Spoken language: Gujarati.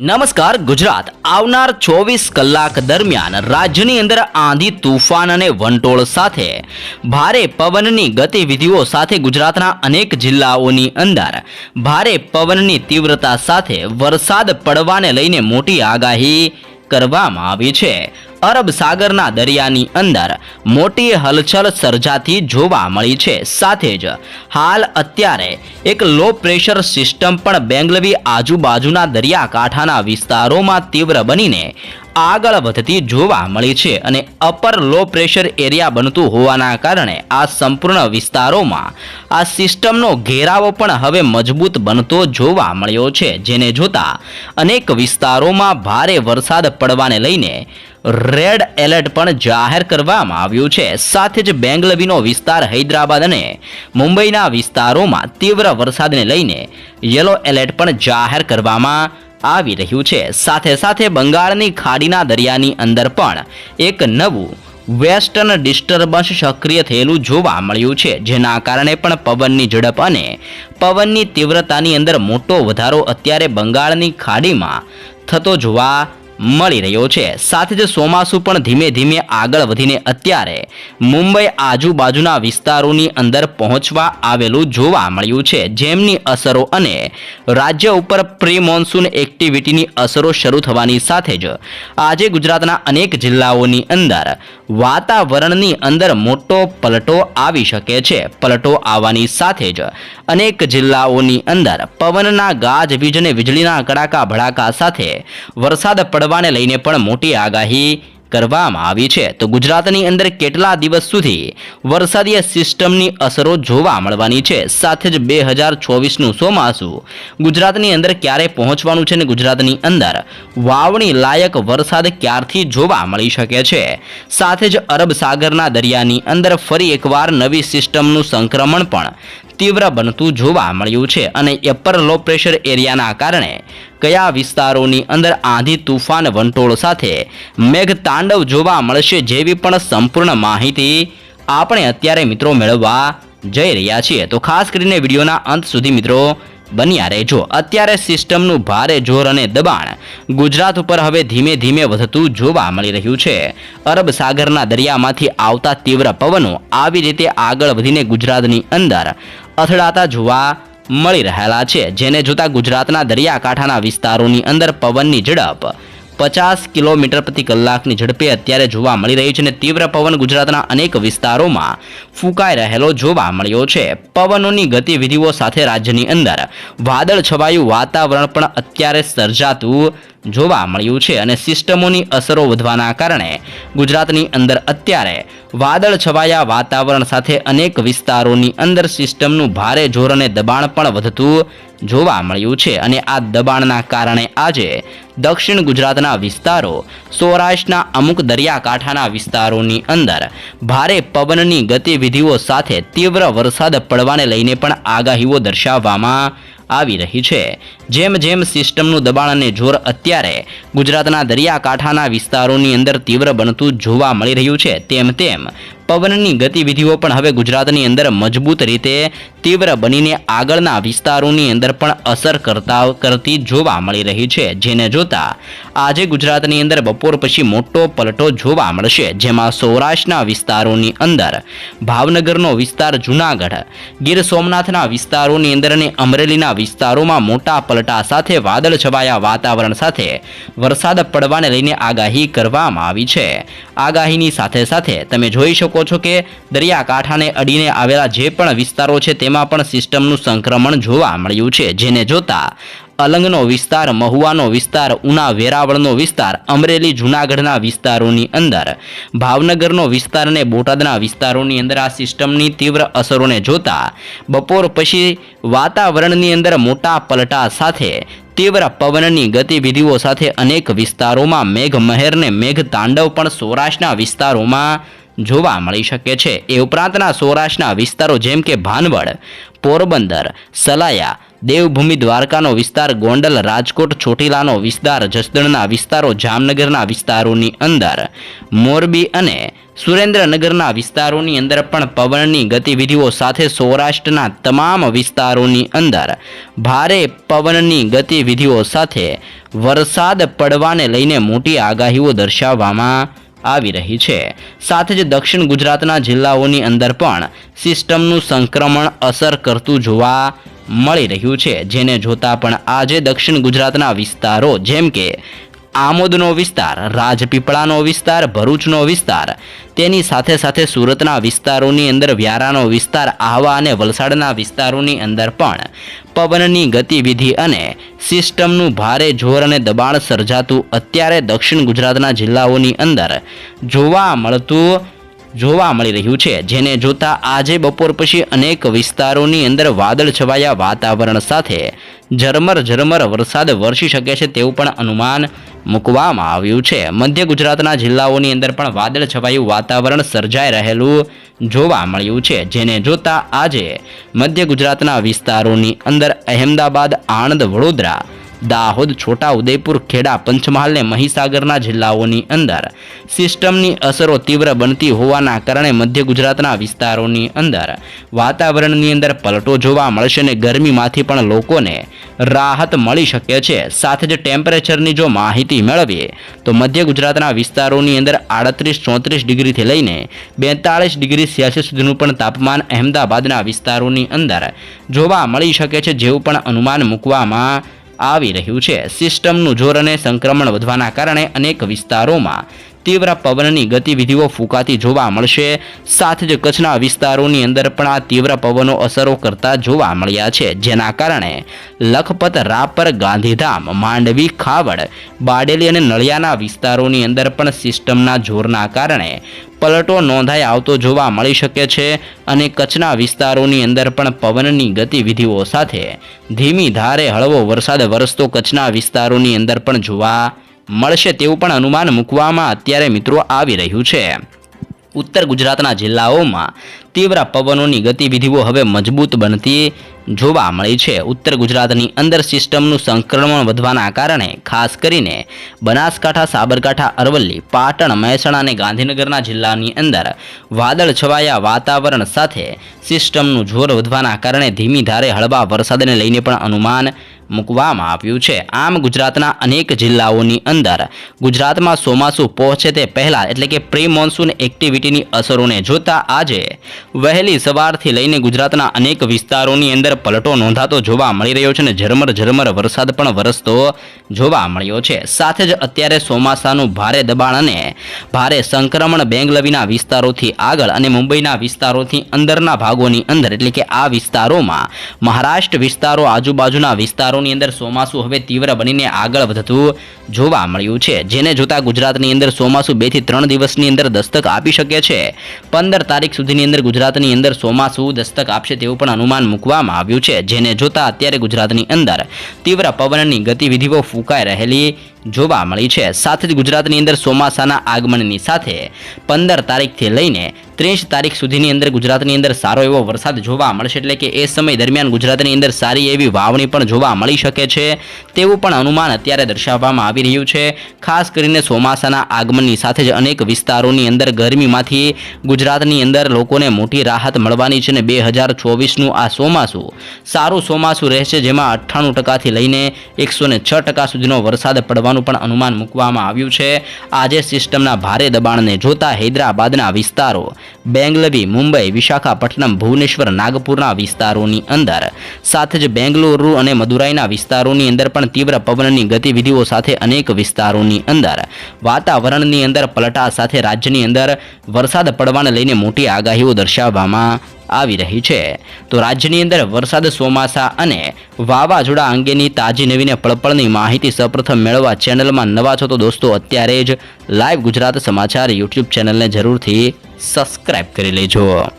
નમસ્કાર, ગુજરાત. આવનાર ચોવીસ કલાક દરમિયાન રાજ્યની અંદર આંધી, તુફાન અને વંટોળ સાથે ભારે પવનની ગતિવિધિઓ સાથે ગુજરાતના અનેક જિલ્લાઓની અંદર ભારે પવનની તીવ્રતા સાથે વરસાદ પડવાને લઈને મોટી આગાહી કરવામાં આવી છે. અરબ સાગરના દરિયાની અંદર મોટી હલચલ સર્જાતી જોવા મળી છે. સાથે જ હાલ અત્યારે એક લો પ્રેશર સિસ્ટમ પણ બેંગલવી આજુબાજુના દરિયાકાંઠાના વિસ્તારોમાં તીવ્ર બનીને આગળ વધતી જોવા મળી છે અને અપર લો પ્રેશર એરિયા બનતું હોવાના કારણે આ સંપૂર્ણ વિસ્તારોમાં આ સિસ્ટમનો ઘેરાવો પણ હવે મજબૂત બનતો જોવા મળ્યો છે, જેને જોતા અનેક વિસ્તારોમાં ભારે વરસાદ પડવાને લઈને રેડ એલર્ટ પણ જાહેર કરવામાં આવ્યું છે. સાથે જ બેંગલવીનો વિસ્તાર હૈદરાબાદ અને મુંબઈના વિસ્તારોમાં તીવ્ર વરસાદને લઈને યલો એલર્ટ પણ જાહેર કરવામાં આવી રહ્યું છે. સાથે સાથે બંગાળની ખાડીના દરિયાની અંદર પણ એક નવું વેસ્ટર્ન ડિસ્ટર્બન્સ સક્રિય થયેલું જોવા મળ્યું છે, જેના કારણે પણ પવનની ઝડપ અને પવનની તીવ્રતાની અંદર મોટો વધારો અત્યારે બંગાળની ખાડીમાં થતો જોવા મળી રહ્યો છે. સાથે જ ચોમાસું પણ ધીમે ધીમે આગળ વધીને અત્યારે મુંબઈ આજુબાજુના વિસ્તારોની અંદર પહોંચવા આવેલું જોવા મળ્યું છે. જેમની અસરો અને રાજ્ય ઉપર પ્રી મોન્સૂન એક્ટિવિટીની અસરો શરૂ થવાની સાથે જ આજે ગુજરાતના અનેક જિલ્લાઓની અંદર વાતાવરણની અંદર મોટો પલટો આવી શકે છે. પલટો આવવાની સાથે જ અનેક જિલ્લાઓની અંદર પવનના ગાજવીજ અને વીજળીના કડાકા ભડાકા સાથે વરસાદ પડવાને લઈને પણ મોટી આગાહી કરવામાં આવી છે. તો ગુજરાતની અંદર કેટલા દિવસ સુધી વરસાદીય સિસ્ટમની અસરો જોવા મળવાની છે? સાથે જ બે હજાર ચોવીસનું ચોમાસું ગુજરાતની અંદર ક્યારે પહોંચવાનું છે ને ગુજરાતની અંદર વાવણી લાયક વરસાદ ક્યારથી જોવા મળી શકે છે? સાથે જ અરબ સાગરના દરિયાની અંદર ફરી એકવાર નવી સિસ્ટમનું સંક્રમણ પણ તીવ્ર બનતું જોવા મળ્યું છે અને અપર લો પ્રેશર એરિયાના કારણે કયા વિસ્તારોની અંદર આંધી તુફાન વંટોળ સાથે મેઘ તાંડવ જોવા મળશે જેવી પણ સંપૂર્ણ માહિતી આપણે અત્યારે મિત્રો મેળવવા જઈ રહ્યા છીએ. તો ખાસ કરીને વિડીયોના અંત સુધી મિત્રો બન્યા રહેજો અત્યારે સિસ્ટમનું ભારે જોર અને દબાણ ગુજરાત ઉપર હવે ધીમે ધીમે વધતું જોવા મળી રહ્યું છે. અરબ સાગરના દરિયામાંથી આવતા તીવ્ર પવનો આવી રીતે આગળ વધીને ગુજરાતની અંદર અથડાતા જોવા મળી રહેલા છે. જેને જોતા ગુજરાતના દરિયાકાંઠાના વિસ્તારોની અંદર પવનની ઝડપ પચાસ કિલોમીટર પ્રતિ કલાકની ઝડપે અત્યારે જોવા મળી રહી છે અને તીવ્ર પવન ગુજરાતના અનેક વિસ્તારોમાં ફૂંકાઈ રહેલો જોવા મળ્યો છે. પવનોની ગતિવિધિઓ સાથે રાજ્યની અંદર વાદળ છવાયું, વાતાવરણ પણ અત્યારે સર્જાતું જોવા મળ્યું છે અને સિસ્ટમોની અસરો વધવાના કારણે ગુજરાતની અંદર અત્યારે વાદળ છવાયા વાતાવરણ સાથે અનેક વિસ્તારોની અંદર સિસ્ટમનું ભારે જોર અને દબાણ પણ વધતું જોવા મળ્યું છે અને આ દબાણના કારણે આજે દક્ષિણ ગુજરાતના વિસ્તારો, સૌરાષ્ટ્રના અમુક દરિયાકાંઠાના વિસ્તારોની અંદર ભારે પવનની ગતિવિધિઓ સાથે તીવ્ર વરસાદ પડવાને લઈને પણ આગાહીઓ દર્શાવવામાં આવી રહી છે. જેમ જેમ સિસ્ટમનું દબાણ અને જોર અત્યારે ગુજરાતના દરિયાકાંઠાના વિસ્તારોની અંદર તીવ્ર બનતું જોવા મળી રહ્યું છે, તેમ તેમ પવનની ગતિવિધિઓ પણ હવે ગુજરાતની અંદર મજબૂત રીતે તીવ્ર બનીને આગળના વિસ્તારોની અંદર પણ અસર કરતા કરતી જોવા મળી રહી છે. જેને જોતા આજે ગુજરાતની અંદર બપોર પછી મોટો પલટો જોવા મળશે, જેમાં સૌરાષ્ટ્રના વિસ્તારોની અંદર, ભાવનગરનો વિસ્તાર જૂનાગઢ, ગીર સોમનાથના વિસ્તારોની અંદર અને અમરેલીના વિસ્તારોમાં મોટા પલટા સાથે વાદળ છવાયા વાતાવરણ સાથે વરસાદ પડવાને લઈને આગાહી કરવામાં આવી છે. આગાહીની સાથે સાથે તમે જોઈ શકો છો કે દરિયાકાંઠાને અડીને આવેલા જે પણ વિસ્તારો છે, તેમાં પણ સિસ્ટમનું સંક્રમણ જોવા મળ્યું છે. જેને જોતા અલંગનો વિસ્તાર, મહુવાનો વિસ્તાર, ઉના વેરાવળનો વિસ્તાર, અમરેલી જૂનાગઢના વિસ્તારોની અંદર, ભાવનગરનો વિસ્તાર અને બોટાદના વિસ્તારોની અંદર આ સિસ્ટમની તીવ્ર અસરોને જોતા બપોર પછી વાતાવરણની અંદર મોટા પલટા સાથે તીવ્ર પવનની ગતિવિધિઓ સાથે અનેક વિસ્તારોમાં મેઘ મહેરને મેઘ તાંડવ પણ સૌરાષ્ટ્રના વિસ્તારોમાં જોવા મળી શકે છે. એ ઉપરાંતના સૌરાષ્ટ્રના વિસ્તારો જેમ કે ભાનવડ, પોરબંદર, સલાયા, દેવભૂમિ દ્વારકાનો વિસ્તાર, ગોંડલ, રાજકોટ, ચોટીલાનો વિસ્તાર, જસદણના વિસ્તારો, જામનગરના વિસ્તારોની અંદર, મોરબી અને સુરેન્દ્રનગરના વિસ્તારોની અંદર પણ પવનની ગતિવિધિઓ સાથે સૌરાષ્ટ્રના તમામ વિસ્તારોની અંદર ભારે પવનની ગતિવિધિઓ સાથે વરસાદ પડવાને લઈને મોટી આગાહીઓ દર્શાવવામાં આવી રહી છે. સાથે જ દક્ષિણ ગુજરાતના જિલ્લાઓની અંદર પણ સિસ્ટમનું સંક્રમણ અસર કરતું જોવા મળી રહ્યું છે. જેને જોતા પણ આજે દક્ષિણ ગુજરાતના વિસ્તારો, જેમ કે આમોદનો વિસ્તાર, રાજપીપળાનો વિસ્તાર, ભરૂચનો વિસ્તાર. તેની સાથે સાથે સુરતના વિસ્તારોની અંદર વ્યારાનો વિસ્તાર, આહવા અને વલસાડના વિસ્તારોની અંદર પણ પવનની ગતિવિધિ અને સિસ્ટમનું ભારે જોર અને દબાણ સર્જાતું અત્યારે દક્ષિણ ગુજરાતના જિલ્લાઓની અંદર જોવા મળતું, જોવા મળી રહ્યું છે. જેને જોતા આજે બપોર પછી અનેક વિસ્તારોની અંદર વાદળ છવાયા વાતાવરણ સાથે ઝરમર ઝરમર વરસાદ વરસી શકે છે તેવું પણ અનુમાન મૂકવામાં આવ્યું છે. મધ્ય ગુજરાતના જિલ્લાઓની અંદર પણ વાદળ છવાયું, વાતાવરણ સર્જાઈ રહેલું જોવા મળ્યું છે. જેને જોતા આજે મધ્ય ગુજરાતના વિસ્તારોની અંદર અહેમદાબાદ, આણંદ, વડોદરા દાહોદ, છોટા ઉદયપુર, ખેડા પંચમહાલને મહીસાગરના જિલ્લાઓની અંદર. સિસ્ટમની અસરો તીવ્ર બનતી હોવાના કારણે મધ્ય ગુજરાતના વિસ્તારોની અંદર. વાતાવરણની અંદર પલટો જોવા મળશે અને ગરમીમાંથી પણ લોકોને રાહત મળી શકે છે. સાથે જ ટેમ્પરેચરની જો માહિતી મેળવીએ, તો મધ્ય ગુજરાતના વિસ્તારોની અંદર આડત્રીસ, ચોત્રીસ ડિગ્રીથી લઈને બેતાળીસ ડિગ્રી સેલ્સિયસ સુધીનું પણ તાપમાન અહેમદાબાદના વિસ્તારોની અંદર જોવા મળી શકે છે, જેવું પણ અનુમાન મૂકવામાં આવી રહ્યું છે. સિસ્ટમનું જોર અને સંક્રમણ વધવાના કારણે અનેક વિસ્તારોમાં તીવ્ર પવનની ગતિવિધિઓ ફૂંકાતી જોવા મળશે. સાથે જ કચ્છના વિસ્તારોની અંદર પણ આ તીવ્ર પવનો અસરો કરતા જોવા મળ્યા છે. જેના કારણે લખપત, રાપર, ગાંધીધામ, માંડવી, ખાવડ, બાડેલી અને નળિયાના વિસ્તારોની અંદર પણ સિસ્ટમના જોરના કારણે પલટો નોંધાઈ આવતો જોવા મળી શકે છે અને કચ્છના વિસ્તારોની અંદર પણ પવનની ગતિવિધિઓ સાથે ધીમી ધારે હળવો વરસાદ વરસતો કચ્છના વિસ્તારોની અંદર પણ જોવા મળશે તેવું પણ અનુમાન મૂકવામાં અત્યારે મિત્રો આવી રહ્યું છે. ઉત્તર ગુજરાતના જિલ્લાઓમાં તીવ્ર પવનોની ગતિવિધિઓ હવે મજબૂત બનતી જોવા મળી છે. ઉત્તર ગુજરાતની અંદર સિસ્ટમનું સંક્રમણ વધવાના કારણે ખાસ કરીને બનાસકાંઠા, સાબરકાંઠા, અરવલ્લી, પાટણ, મહેસાણા અને ગાંધીનગરના જિલ્લાની અંદર વાદળ છવાયા વાતાવરણ સાથે સિસ્ટમનું જોર વધવાના કારણે ધીમી ધારે હળવા વરસાદને લઈને પણ અનુમાન મૂકવામાં આવ્યું છે. આમ ગુજરાતના અનેક જિલ્લાઓની અંદર ગુજરાતમાં ચોમાસું પહોંચે તે પહેલાં એટલે કે પ્રી મોન્સૂન એક્ટિવિટીની અસરોને જોતા આજે વહેલી સવારથી લઈને ગુજરાતના અનેક વિસ્તારોની અંદર પલટો નોંધાતો જોવા મળી રહ્યો છે અને ઝરમર ઝરમર વરસાદ પણ વરસતો જોવા મળ્યો છે. સાથે જ અત્યારે ચોમાસાનું ભારે દબાણ અને ભારે સંક્રમણ બેંગલવીના વિસ્તારોથી આગળ અને મુંબઈના વિસ્તારોથી અંદરના ભાગોની અંદર એટલે કે આ વિસ્તારોમાં મહારાષ્ટ્ર વિસ્તારો, આજુબાજુના વિસ્તારોની અંદર ચોમાસું હવે તીવ્ર બનીને આગળ વધતું જોવા મળ્યું છે. જેને જોતા ગુજરાતની અંદર ચોમાસું બેથી ત્રણ દિવસની અંદર દસ્તક આપી શકે છે. પંદર તારીખ સુધીની અંદર ગુજરાતની અંદર ચોમાસું દસ્તક આપશે તેવું પણ અનુમાન મૂકવામાં આવ્યું છે. જેને જોતા અત્યારે ગુજરાતની અંદર તીવ્ર પવનની ગતિવિધિઓ ફૂંકાઈ રહેલી જોવા મળી છે. સાથે જ ગુજરાતની અંદર ચોમાસાના આગમનની સાથે પંદર તારીખથી લઈને ત્રીસ તારીખ સુધીની અંદર ગુજરાતની અંદર સારો એવો વરસાદ જોવા મળશે. એટલે કે એ સમય દરમિયાન ગુજરાતની અંદર સારી એવી વાવણી પણ જોવા મળી શકે છે. તેવું પણ અનુમાન અત્યારે દર્શાવવામાં આવી રહ્યું છે. ખાસ કરીને ચોમાસાના આગમનની સાથે જ અનેક વિસ્તારોની અંદર ગરમીમાંથી ગુજરાતની અંદર લોકોને મોટી રાહત મળવાની છે અને બે હજાર ચોવીસનું આ ચોમાસું સારું ચોમાસું રહેશે, જેમાં અઠ્ઠાણું ટકાથી લઈને એકસો છ ટકા સુધીનો વરસાદ પડવાનું પણ અનુમાન મૂકવામાં આવ્યું છે. આજે સિસ્ટમના ભારે દબાણને જોતા હૈદરાબાદના વિસ્તારો, બેંગલવી, મુંબઈ, વિશાખાપટ્ટનમ, ભુવનેશ્વર, નાગપુરના વિસ્તારોની અંદર. સાથે જ બેંગલુરુ અને મદુરાઈના વિસ્તારોની અંદર પણ તીવ્ર પવનની ગતિવિધિઓ સાથે અનેક વિસ્તારોની અંદર. વાતાવરણની અંદર પલટા સાથે રાજ્યની અંદર વરસાદ પડવાને લઈને મોટી આગાહીઓ દર્શાવવામાં આવી રહી છે. તો રાજ્યની અંદર વરસાદ, ચોમાસા અને વાવાઝોડા અંગેની તાજી નવીને પળપળની માહિતી સૌપ્રથમ મેળવવા ચેનલમાં નવા છો તો દોસ્તો, અત્યારે જ લાઈવ ગુજરાત સમાચાર યુટ્યુબ ચેનલને જરૂરથી સબસ્ક્રાઈબ કરી લેજો.